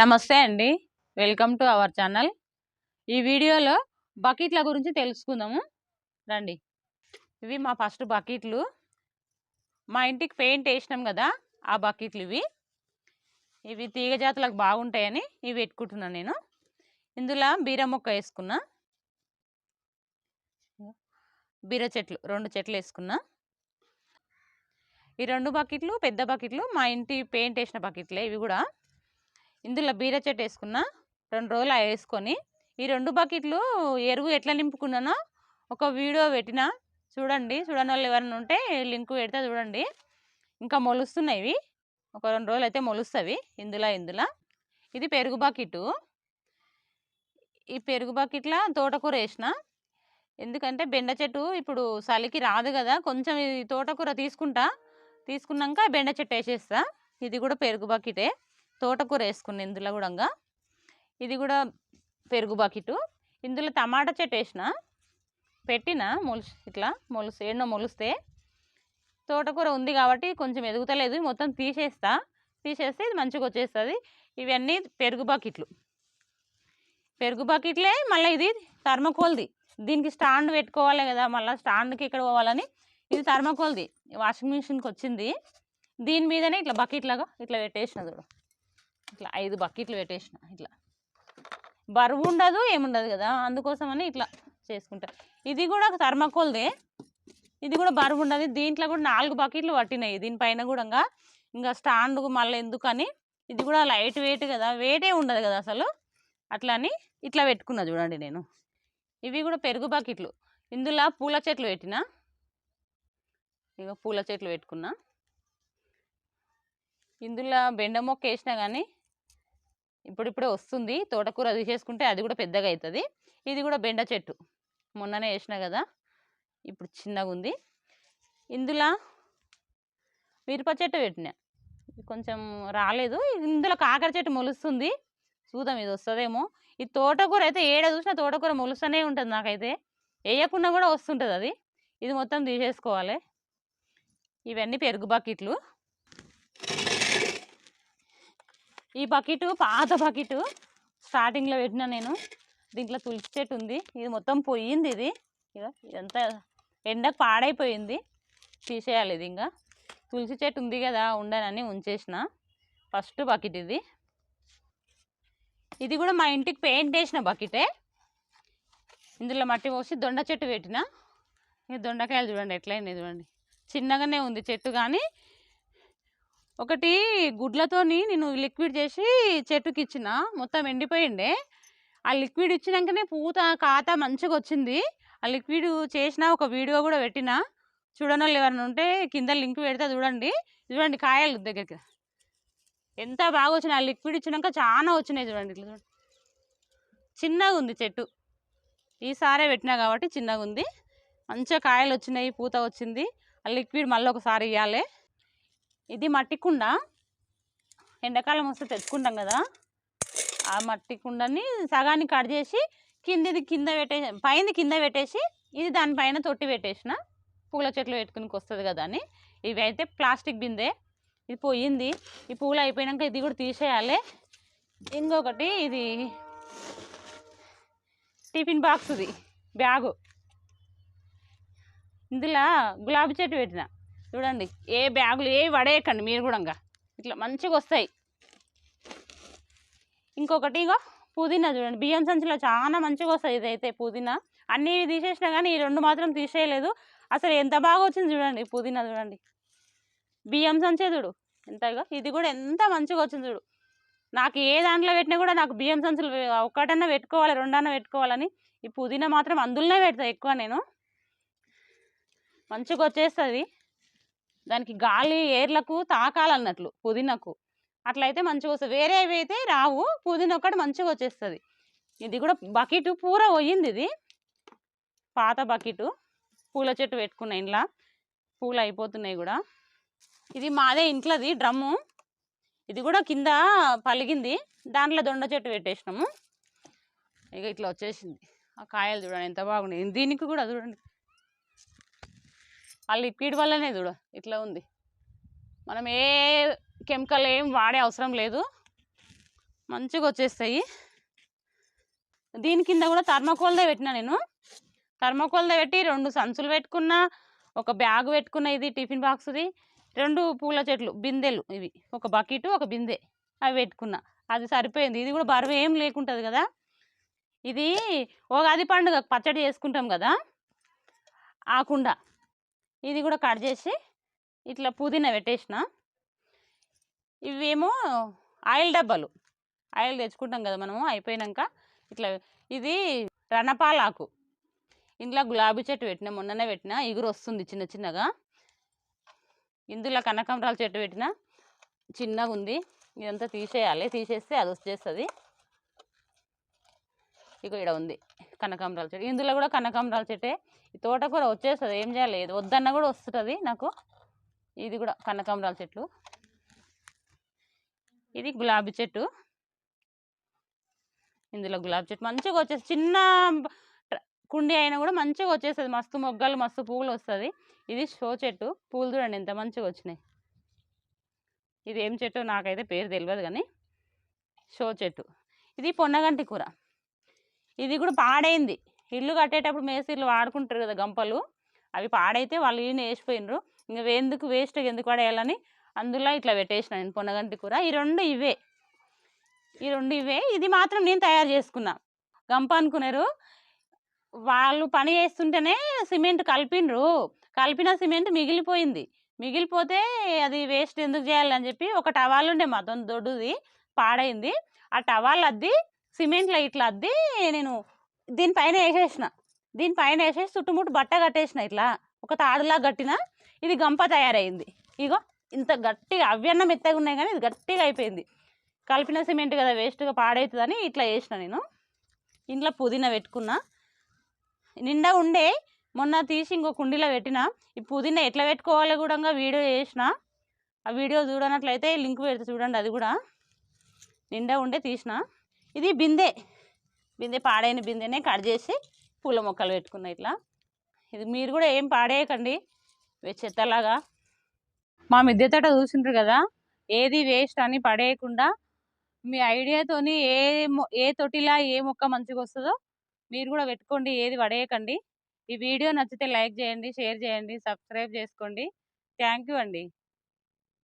నమస్తే అండి. Welcome to our channel. ఈ వీడియోలో బకెట్ల గురించి తెలుసుకుందాము. రండి. ఇవి మా ఫస్ట్ బకెట్లు. మా ఇంటికి పెయింట్ వేసినాం కదా ఆ బకెట్లు ఇవి. ఇవి తీగ జాతులకు బాగుంటాయని ఇవి పెట్టుకుంటున్నాను నేను. ఇందులో బీర మొక్క వేసుకున్నా. బీర చెట్లు రెండు చెట్లు వేసుకున్నా. ఈ రెండు బకెట్లు పెద్ద బకెట్లు మా ఇంటి పెయింట్ వేసిన బకెట్లే ఇవి కూడా. ఇందులో బీర చెట్టు వేసుకున్న రెండు రోజులు అవి వేసుకొని ఈ రెండు బకెట్లు ఎరువు ఎట్లా నింపుకున్నానో ఒక వీడియో పెట్టిన చూడండి. చూడని వాళ్ళు ఎవరైనా ఉంటే లింక్ పెడితే చూడండి. ఇంకా మొలుస్తున్నాయి ఇవి. ఒక రెండు రోజులు అయితే మొలుస్తవి ఇందులో ఇందులో. ఇది పెరుగు బకెట్. ఈ పెరుగు బకెట్లో తోటకూర వేసిన. ఎందుకంటే బెండ చెట్టు ఇప్పుడు చలికి రాదు కదా కొంచెం ఈ తోటకూర తీసుకుంటా తీసుకున్నాక బెండ చెట్టు వేసేస్తా. ఇది కూడా పెరుగు బకెటే. తోటకూర వేసుకున్న ఇందులో కూడా ఇది కూడా పెరుగు బకెట్. ఇందులో టమాటా చెట్టు వేసిన పెట్టిన మొలుసు ఇట్లా మొలుసు ఎన్నో మొలిస్తే తోటకూర ఉంది కాబట్టి కొంచెం ఎదుగుతలేదు. మొత్తం తీసేస్తా తీసేస్తే ఇది మంచిగా వచ్చేస్తుంది. ఇవన్నీ పెరుగు బకెట్లు. పెరుగు బకెట్లే మళ్ళీ ఇది థర్మకోల్ది. దీనికి స్టాండ్ పెట్టుకోవాలి కదా మళ్ళీ స్టాండ్కి ఇక్కడ పోవాలని? ఇది థర్మకోల్ది. వాషింగ్ మిషన్కి వచ్చింది. దీని మీదనే ఇట్లా బకెట్ లాగా ఇట్లా పెట్టేసిన చూడు. ఇట్లా ఐదు బకెట్లు పెట్టేసిన ఇట్లా. బరువు ఉండదు ఏముండదు కదా అందుకోసమని ఇట్లా చేసుకుంటా. ఇది కూడా థర్మకోల్దే. ఇది కూడా బరువు ఉండదు. దీంట్లో కూడా నాలుగు బకెట్లు పట్టినాయి. దీనిపైన కూడా ఇంకా ఇంకా స్టాండ్ మళ్ళీ ఎందుకని ఇది కూడా లైట్ వెయిట్ కదా వెయిటే ఉండదు కదా అసలు. అట్లా అని ఇట్లా పెట్టుకున్నా చూడండి నేను. ఇవి కూడా పెరుగు బకెట్లు. ఇందులో పూల చెట్లు పెట్టిన. ఇక పూల చెట్లు పెట్టుకున్నా. ఇందులో బెండ మొక్క వేసినా కానీ ఇప్పుడిప్పుడే వస్తుంది. తోటకూర తీసేసుకుంటే అది కూడా పెద్దగా అవుతుంది ఇది కూడా బెండ చెట్టు. మొన్ననే వేసిన కదా ఇప్పుడు చిన్నగా ఉంది. ఇందులో మిరప చెట్టు పెట్టిన. కొంచెం రాలేదు. ఇందులో కాకర చెట్టు మొలుస్తుంది. చూద్దాం ఇది వస్తుందేమో. ఈ తోటకూర అయితే ఏడ చూసినా తోటకూర మొలుస్తూనే ఉంటుంది నాకైతే. వేయకుండా కూడా వస్తుంటుంది అది. ఇది మొత్తం తీసేసుకోవాలి. ఇవన్నీ పెరుగు బకెట్లు. ఈ బకెట్ పాత బకెట్ స్టార్టింగ్లో పెట్టిన నేను. దీంట్లో తులసి చెట్టు ఉంది. ఇది మొత్తం పోయింది ఇది. ఇక ఇదంతా ఎండకు పాడైపోయింది. తీసేయాలి ఇది ఇంకా తులసి చెట్టు ఉంది కదా ఉండనని ఉంచేసిన. ఫస్ట్ బకెట్ ఇది. ఇది కూడా మా ఇంటికి పెయింట్ వేసిన బకెటే. ఇందులో మట్టి పోసి దొండ చెట్టు పెట్టిన. ఇక దొండకాయలు చూడండి ఎట్లయింది చూడండి. చిన్నగానే ఉంది చెట్టు కానీ ఒకటి గుడ్లతోని నేను లిక్విడ్ చేసి చెట్టుకి ఇచ్చిన మొత్తం ఎండిపోయిండే. ఆ లిక్విడ్ ఇచ్చినాకనే పూత కాత మంచిగా వచ్చింది ఆ లిక్విడ్ చేసిన ఒక వీడియో కూడా పెట్టిన. చూడని వాళ్ళు ఎవరైనా ఉంటే కింద లింక్ పెడితే చూడండి. చూడండి కాయలు దగ్గరికి. ఎంత బాగా వచ్చినాయి ఆ లిక్విడ్ ఇచ్చినాక చాలా వచ్చినాయి చూడండి ఇట్లా చూడండి చిన్నగా ఉంది చెట్టు ఈసారే పెట్టినా కాబట్టి చిన్నగా ఉంది మంచిగా కాయలు వచ్చినాయి పూత వచ్చింది. ఆ లిక్విడ్ మళ్ళీ ఒకసారి ఇవ్వాలి ఇది మట్టి కుండ. ఎండాకాలం వస్తే తెచ్చుకుంటాం కదా. ఆ మట్టి కుండని సగాన్ని కట్ చేసి కిందది కింద పెట్టేసి పైన కింద పెట్టేసి ఇది దానిపైన తొట్టి పెట్టేసిన. పూల చెట్లు పెట్టుకునికి వస్తుంది కదా అని. ఇవి అయితే ప్లాస్టిక్ బిందే. ఇది పోయింది. ఈ పూలు అయిపోయాక ఇది కూడా తీసేయాలి. ఇంకొకటి ఇది టిఫిన్ బాక్స్ది బ్యాగు. ఇందులో గులాబీ చెట్టు పెట్టిన. చూడండి ఏ బ్యాగులు ఏ పడేయకండి మీరు కూడా ఇంకా. ఇట్లా మంచిగా వస్తాయి. ఇంకొకటి ఇగో పుదీనా చూడండి బియ్యం సంచిలో చాలా మంచిగా వస్తాయి ఇదైతే పుదీనా. అన్నీ తీసేసినా కానీ ఈ రెండు మాత్రం తీసేయలేదు. అసలు ఎంత బాగా వచ్చింది చూడండి పుదీనా చూడండి. బియ్యం సంచే చూడు ఎంత ఇగో ఇది కూడా ఎంత మంచిగా వచ్చింది చూడు. నాకు ఏ దాంట్లో పెట్టినా కూడా నాకు బియ్యం సంచులు ఒకటన్నా పెట్టుకోవాలి రెండన్నా పెట్టుకోవాలని ఈ పుదీనా మాత్రం అందులోనే పెడతా ఎక్కువ నేను. మంచిగా వచ్చేస్తుంది. దానికి గాలి ఏర్లకు తాకాలన్నట్లు పుదీనాకు. అట్లయితే మంచిగా వస్తుంది. వేరేవి అయితే రావు. పుదీనా ఒకటి మంచిగా వచ్చేస్తుంది. ఇది కూడా బకెట్ పూర పోయింది ఇది. పాత బకెట్. పూల చెట్టు పెట్టుకున్న ఇంట్లో. పూలు అయిపోతున్నాయి కూడా. ఇది మాదే ఇంట్లోది డ్రమ్ము. ఇది కూడా కింద పలిగింది. దాంట్లో దొండ చెట్టు పెట్టేసినాము. ఇక ఇట్లా వచ్చేసింది. ఆ కాయలు చూడండి ఎంత బాగున్నాయి. దీనికి కూడా చూడండి. ఆ లిక్విడ్ వల్లనే చూడ ఇట్లా ఉంది. మనం ఏ కెమికల్ ఏం వాడే అవసరం లేదు. మంచిగా వచ్చేస్తాయి. దీని కింద కూడా థర్మాకోల్దే పెట్టిన నేను. థర్మాకోల్దే పెట్టి రెండు సంచులు పెట్టుకున్నా ఒక బ్యాగ్ పెట్టుకున్న ఇది టిఫిన్ బాక్స్ది. రెండు పూల చెట్లు బిందెలు ఇవి. ఒక బకెట్ ఒక బిందె. అవి పెట్టుకున్నా. అది సరిపోయింది. ఇది కూడా బరువు ఏం లేకుంటుంది కదా. ఇది ఉగాది పండుగ పచ్చడి చేసుకుంటాం కదా. ఆ కుండ ఇది కూడా కట్ చేసి ఇట్లా పుదీనా పెట్టేసిన. ఇవేమో ఆయిల్ డబ్బాలు. ఆయిల్ తెచ్చుకుంటాం కదా మనము అయిపోయినాక ఇట్లా ఇది రణపాలాకు. ఇంట్లో గులాబీ చెట్టు పెట్టిన మొన్ననే పెట్టిన ఇగురు వస్తుంది చిన్న చిన్నగా. ఇందులో కనకాంబరాల చెట్టు పెట్టిన చిన్నగా ఉంది. ఇదంతా తీసేయాలి. తీసేస్తే అది వచ్చేస్తుంది. ఇక ఇక్కడ ఉంది. కనకాంబరాల చెట్టు. ఇందులో కూడా కనకాంబరాల చెట్టే. ఈ తోటకూర వచ్చేస్తుంది. ఏం చేయాలి? వద్దన్నా వద్దన్న కూడా వస్తుంది నాకు. ఇది కూడా కనకాంబరాల చెట్లు. ఇది గులాబీ చెట్టు. ఇందులో గులాబీ చెట్టు మంచిగా వచ్చేసి చిన్న కుండి కుండీ అయినా కూడా మంచిగా వచ్చేస్తుంది. మస్తు మొగ్గలు మస్తు పువ్వులు వస్తుంది. ఇది షో చెట్టు. పూలు చూడండి ఎంత మంచిగా వచ్చినాయి. ఇది ఏం చెట్టు నాకైతే పేరు తెలియదు కానీ షో చెట్టు. ఇది పొన్నగంటి కూర. ఇది కూడా పాడైంది. ఇల్లు కట్టేటప్పుడు మేస్త్రీలు వాడుకుంటారు కదా గంపలు. అవి పాడైతే వాళ్ళు ఈయన వేసిపోయినరు. ఇంకా ఎందుకు వేస్ట్ ఎందుకు పడేయాలని అందులో ఇట్లా పెట్టేసిన నేను పొన్నగంటి కూర. ఈ రెండు ఇవే. ఈ రెండు ఇవే. ఇది మాత్రం నేను తయారు చేసుకున్నా. గంప అనుకున్నారు. వాళ్ళు పని చేస్తుంటేనే సిమెంట్ కలిపినరు. కలిపిన సిమెంట్ మిగిలిపోయింది. మిగిలిపోతే అది వేస్ట్ ఎందుకు చేయాలని చెప్పి ఒక టవాల్ ఉండే మాత్రం దొడ్డుది పాడైంది. ఆ టవాల్ అద్ది సిమెంట్లో ఇట్లా అద్ది నేను దీనిపైన వేసేసిన దీనిపైన వేసేసి చుట్టుముట్టు బట్ట కట్టేసిన ఇట్లా. ఒక తాడులా కట్టిన ఇది గంప తయారైంది. ఇగో ఇంత గట్టిగా అవ్యన్న మెత్తగా ఉన్నాయి కానీ ఇది గట్టిగా అయిపోయింది. కలిపిన సిమెంట్ కదా వేస్ట్గా పాడవుతుందని ఇట్లా వేసిన నేను. ఇంట్లో పుదీనా పెట్టుకున్నా. నిండా ఉండే మొన్న తీసి ఇంకో కుండీలో పెట్టిన. ఈ పుదీనా ఎట్లా పెట్టుకోవాలో కూడా వీడియో చేసిన. ఆ వీడియో చూడనట్లయితే లింక్ పెడితే చూడండి అది కూడా. నిండా ఉండే తీసిన. ఇది బిందె. బిందె పాడైన బిందెనే కట్ చేసి పూల మొక్కలు పెట్టుకున్నా ఇట్లా. ఇది మీరు కూడా ఏం పాడేయకండి. చెత్తలాగా. మా మిద్దె తట చూసింటారు కదా ఏది వేస్ట్ అని పడేయకుండా మీ ఐడియాతోని ఏ మొ- ఏ తొటిలా ఏ మొక్క మంచిగా వస్తుందో మీరు కూడా పెట్టుకోండి ఏది పడేయకండి. ఈ వీడియో నచ్చితే లైక్ చేయండి షేర్ చేయండి సబ్స్క్రైబ్ చేసుకోండి. థ్యాంక్ యూ అండి.